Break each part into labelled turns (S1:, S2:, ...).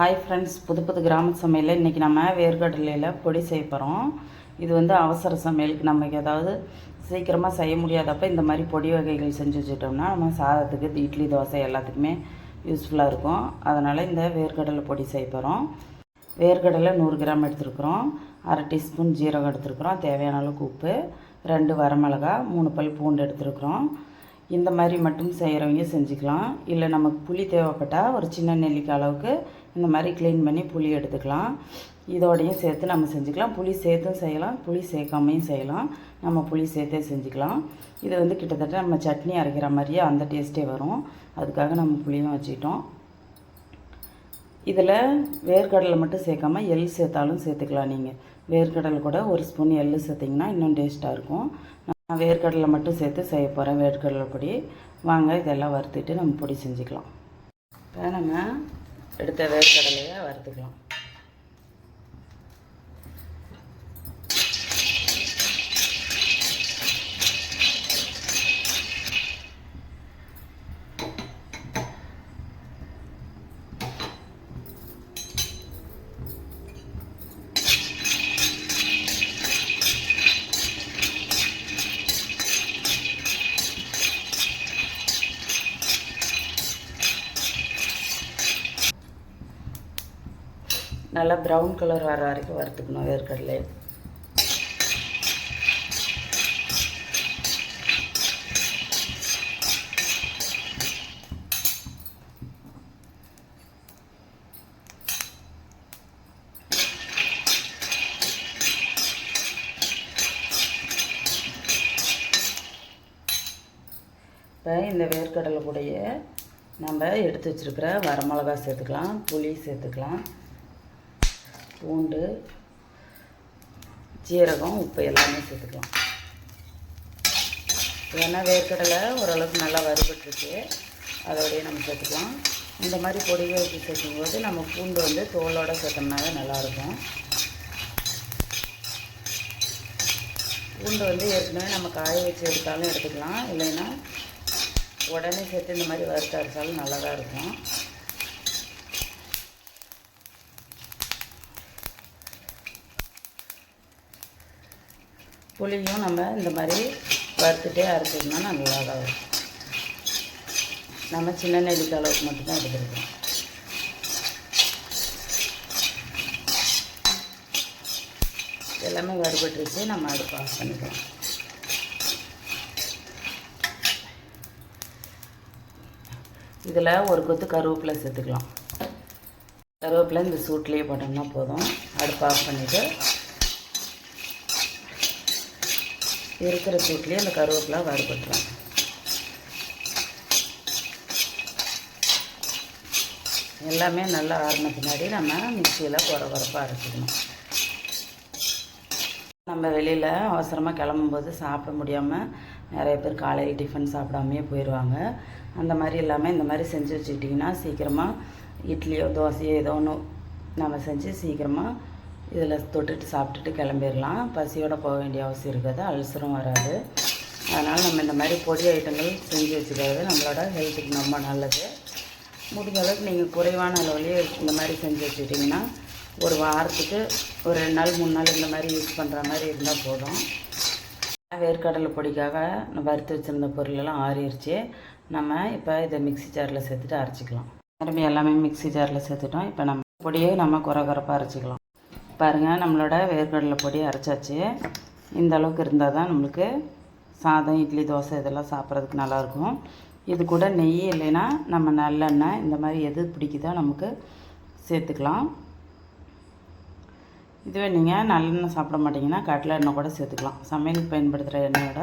S1: Hi friends புது புது கிராம சமையலில் இன்றைக்கி நம்ம வேர்க்கடலையில் பொடி செய்ய போகிறோம் இது வந்து அவசர சமையலுக்கு நமக்கு ஏதாவது சீக்கிரமாக செய்ய முடியாதப்ப இந்த மாதிரி பொடி வகைகள் செஞ்சு வச்சுட்டோம்னா நம்ம சாதத்துக்கு இட்லி தோசை எல்லாத்துக்குமே யூஸ்ஃபுல்லாக இருக்கும். அதனால் இந்த வேர்க்கடலை பொடி செய்ய போகிறோம் வேர்க்கடலை நூறு கிராம் எடுத்துருக்குறோம். அரை டீஸ்பூன் ஜீரகம் எடுத்துருக்குறோம். தேவையான அளவுக்கு உப்பு ரெண்டு வரமிளகா மூணு பல் பூண்டு எடுத்துருக்குறோம். இந்த மாதிரி மட்டும் செய்கிறவங்க செஞ்சுக்கலாம். இல்லை நமக்கு புளி தேவைப்பட்டால் ஒரு சின்ன நெல்லிக்காய் அளவுக்கு இந்த மாதிரி க்ளீன் பண்ணி புளி எடுத்துக்கலாம். இதோடையும் சேர்த்து நம்ம செஞ்சுக்கலாம். புளி சேர்த்தும் செய்யலாம். புளி சேர்க்காமையும் செய்யலாம். நம்ம புளி சேர்த்தே செஞ்சுக்கலாம். இது வந்து கிட்டத்தட்ட நம்ம சட்னி அரைக்கிற மாதிரியே அந்த டேஸ்ட்டே வரும். அதுக்காக நம்ம புளியும் வச்சுக்கிட்டோம். இதில் வேர்க்கடலை மட்டும் சேர்க்காம எள் சேர்த்தாலும் சேர்த்துக்கலாம் நீங்கள் வேர்க்கடலை கூட ஒரு ஸ்பூன் எள் சேர்த்திங்கன்னா இன்னும் டேஸ்ட்டாக இருக்கும். நான் வேர்க்கடலை மட்டும் சேர்த்து செய்ய போகிறேன் வேர்க்கடலை பொடி. வாங்க இதெல்லாம் வறுத்துட்டு நம்ம பொடி செஞ்சுக்கலாம். இப்போ நம்ம எடுத்த வேர்க்கடலையை வறுத்துக்கலாம். நல்லா ப்ரௌன் கலர் வர வரைக்கும் வறுத்துக்கணும் வேர்க்கடலை இப்போ இந்த வேர்க்கடலை கூடயே நம்ம எடுத்து வச்சுருக்கிற வரமிளகா சேர்த்துக்கலாம் புளி சேர்த்துக்கலாம். பூண்டு ஜீரகம் உப்பு எல்லாமே சேர்த்துக்கலாம். ஏன்னா வேர்க்கடலை ஓரளவுக்கு நல்லா வறுபட்டுருக்கு. அதோடையே நம்ம சேர்த்துக்கலாம். இந்த மாதிரி பொடியை வச்சு சேர்க்கும்போது நம்ம பூண்டு வந்து தோலோடு சேர்த்தோம்னாவே நல்லாயிருக்கும். பூண்டு வந்து ஏற்கனவே நம்ம காய வச்சு எடுத்தாலும் எடுத்துக்கலாம். இல்லைன்னா உடனே சேர்த்து இந்த மாதிரி வறுத்து அரைச்சாலும் நல்லா தான் இருக்கும். புளியும் நம்ம இந்த மாதிரி வறுத்துட்டே அரைச்சிக்கணும் நல்லா தான் நம்ம சின்ன நெல்லிக்கு அளவுக்கு மட்டும்தான் எடுத்துருக்கோம். எல்லாமே வறுபட்டுருச்சு. நம்ம அடுப்பு ஆஃப் பண்ணிக்கலாம். இதில் ஒரு கொத்து கருவேப்பிலை சேர்த்துக்கலாம். கருவேப்பிலை இந்த சூட்லேயே போட்டோம்னா போதும். அடுப்பு ஆஃப் பண்ணிவிட்டு இருக்கிற சூட்லேயே அந்த கருவேப்பிலாம் வறுபட்டுரும் எல்லாமே நல்லா ஆறின பின்னாடி நம்ம மிக்சியில் குறை குறைப்பாக அரைச்சிக்கணும். நம்ம வெளியில் அவசரமாக கிளம்பும்போது சாப்பிட முடியாமல் நிறைய பேர் காலையில் டிஃபன் சாப்பிடாமையே போயிடுவாங்க அந்த மாதிரி இல்லாமல் இந்த மாதிரி செஞ்சு வச்சுக்கிட்டிங்கன்னா சீக்கிரமாக இட்லியோ தோசையோ ஏதோ ஒன்று நம்ம செஞ்சு சீக்கிரமாக இதில் தொட்டுட்டு சாப்பிட்டுட்டு கிளம்பிடலாம். பசியோடு போக வேண்டிய அவசியம் இருக்காது. அல்சரும் வராது. அதனால் நம்ம இந்த மாதிரி பொடி ஐட்டங்கள் செஞ்சு வச்சுக்கிறது நம்மளோட ஹெல்த்துக்கு ரொம்ப நல்லது. முடிஞ்ச அளவுக்கு நீங்கள் குறைவான அளவுலேயே இந்த மாதிரி செஞ்சு வச்சுக்கிட்டிங்கன்னா ஒரு வாரத்துக்கு ஒரு ரெண்டு நாள் மூணு நாள் இந்த மாதிரி யூஸ் பண்ணுற மாதிரி இருந்தால் போதும். வேர்க்கடலை பொடிக்காக வறுத்து வச்சுருந்த பொருளெல்லாம் ஆறிடுச்சு. நம்ம இப்போ இதை மிக்சி ஜாரில் சேர்த்துட்டு அரைச்சிக்கலாம். திரும்பி எல்லாமே மிக்ஸி ஜாரில் சேர்த்துட்டோம். இப்போ நம்ம பொடியை நம்ம குறை குறைப்பாக அரைச்சிக்கலாம். பாருங்கள் நம்மளோட வேர்க்கடலை பொடி அரைச்சாச்சு. இந்த அளவுக்கு இருந்தால் தான் நம்மளுக்கு சாதம் இட்லி தோசை இதெல்லாம் சாப்பிட்றதுக்கு நல்லாயிருக்கும். இது கூட நெய் இல்லைன்னா நம்ம நல்லெண்ணெய் இந்த மாதிரி எது பிடிக்குதோ நமக்கு சேர்த்துக்கலாம். இதுவே நீங்கள் நல்லெண்ணெய் சாப்பிட மாட்டிங்கன்னா கடலை எண்ணெய் கூட சேர்த்துக்கலாம். சமையலுக்கு பயன்படுத்துகிற எண்ணெயோட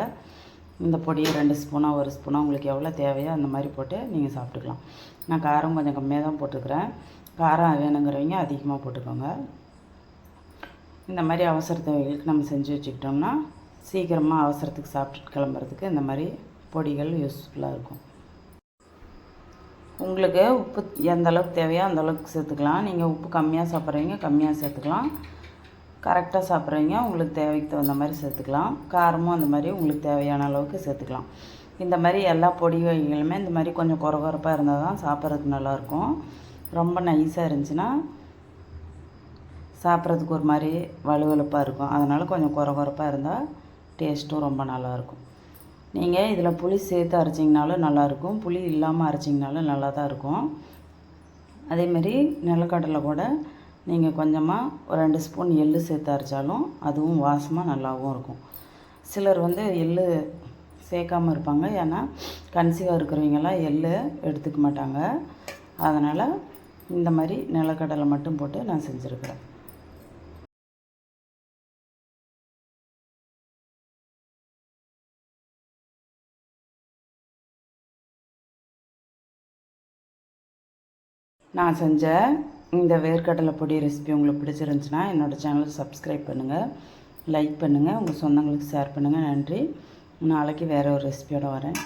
S1: இந்த பொடியை ரெண்டு ஸ்பூனாக ஒரு ஸ்பூனாக உங்களுக்கு எவ்வளோ தேவையோ அந்த மாதிரி போட்டு நீங்கள் சாப்பிட்டுக்கலாம். நான் காரம் கொஞ்சம் கம்மியாக தான் போட்டுக்கிறேன். காரம் வேணுங்கிறவங்க அதிகமாக போட்டுக்கோங்க. இந்த மாதிரி அவசர தேவைகளுக்கு நம்ம செஞ்சு வச்சுக்கிட்டோம்னா சீக்கிரமாக அவசரத்துக்கு சாப்பிட்டுட்டு கிளம்புறதுக்கு இந்த மாதிரி பொடிகள் யூஸ்ஃபுல்லாக இருக்கும். உங்களுக்கு உப்பு எந்த அளவுக்கு தேவையோ அந்த அளவுக்கு சேர்த்துக்கலாம். நீங்கள் உப்பு கம்மியாக சாப்பிட்றவங்க கம்மியாக சேர்த்துக்கலாம். கரெக்டாக சாப்பிட்றவங்க உங்களுக்கு தேவைக்கு தகுந்த மாதிரி சேர்த்துக்கலாம். காரமும் அந்த மாதிரி உங்களுக்கு தேவையான அளவுக்கு சேர்த்துக்கலாம். இந்த மாதிரி எல்லா பொடி வகைகளுமே இந்த மாதிரி கொஞ்சம் குறகுறப்பாக இருந்தால் தான் சாப்பிட்றதுக்கு நல்லாயிருக்கும் ரொம்ப நைஸாக இருந்துச்சுன்னா சாப்பிட்றதுக்கு ஒரு மாதிரி வலுவலுப்பாக இருக்கும். அதனால் கொஞ்சம் குறை குறைப்பாக இருந்தால் டேஸ்ட்டும் ரொம்ப நல்லாயிருக்கும். நீங்கள் இதில் புளி சேர்த்து அரைச்சிங்கனாலும் நல்லாயிருக்கும். புளி இல்லாமல் அரைச்சிங்கனாலும் நல்லா தான் இருக்கும் அதேமாரி நிலக்கடலை கூட நீங்கள் கொஞ்சமாக ஒரு ரெண்டு ஸ்பூன் எள்ளு சேர்த்து அரைச்சாலும் அதுவும் வாசமாக நல்லாவும் இருக்கும். சிலர் வந்து எள்ளு சேர்க்காம இருப்பாங்க. ஏன்னா கன்சீவாக இருக்கிறவங்கெல்லாம் எள்ளு எடுத்துக்க மாட்டாங்க. அதனால் இந்த மாதிரி நிலக்கடலை மட்டும் போட்டு நான் செஞ்சுருக்கிறேன். நான் செஞ்ச இந்த வேர்க்கடலை பொடி ரெசிபி உங்களுக்கு பிடிச்சிருந்துச்சுன்னா என்னோடய சேனலை சப்ஸ்கிரைப் பண்ணுங்கள் லைக் பண்ணுங்கள் உங்கள் சொந்தங்களுக்கு ஷேர் பண்ணுங்கள் நன்றி. நாளைக்கு வேறு ஒரு ரெசிபியோடு வரேன்.